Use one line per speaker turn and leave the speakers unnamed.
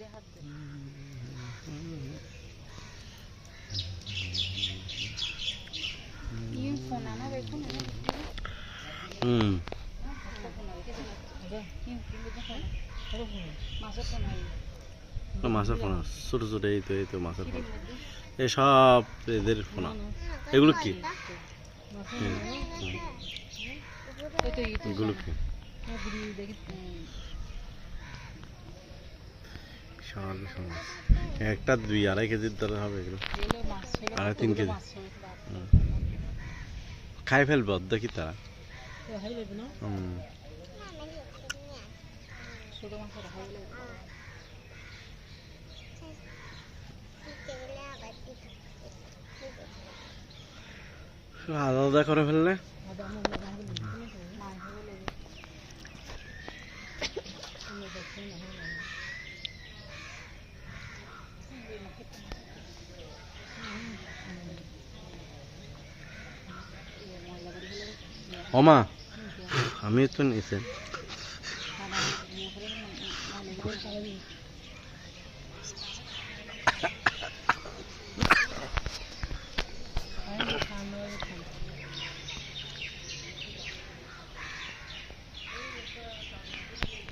জিরে হাত। দে
হুম।
মাছের ফোনা
ছোটো ছোটো এই তো এই তো মাছের ফোনা। এই সব এদের ফোনা এগুলো কি? এগুলো কি? একটা দুই, আড়াই কেজির ধরে হবে এগুলো। আড়াই, তিন কেজি। খাই ফেলব, দেখি তারা।
হয়
আলাদা করে ফেললে? অমা আমিও তো নিয়েছে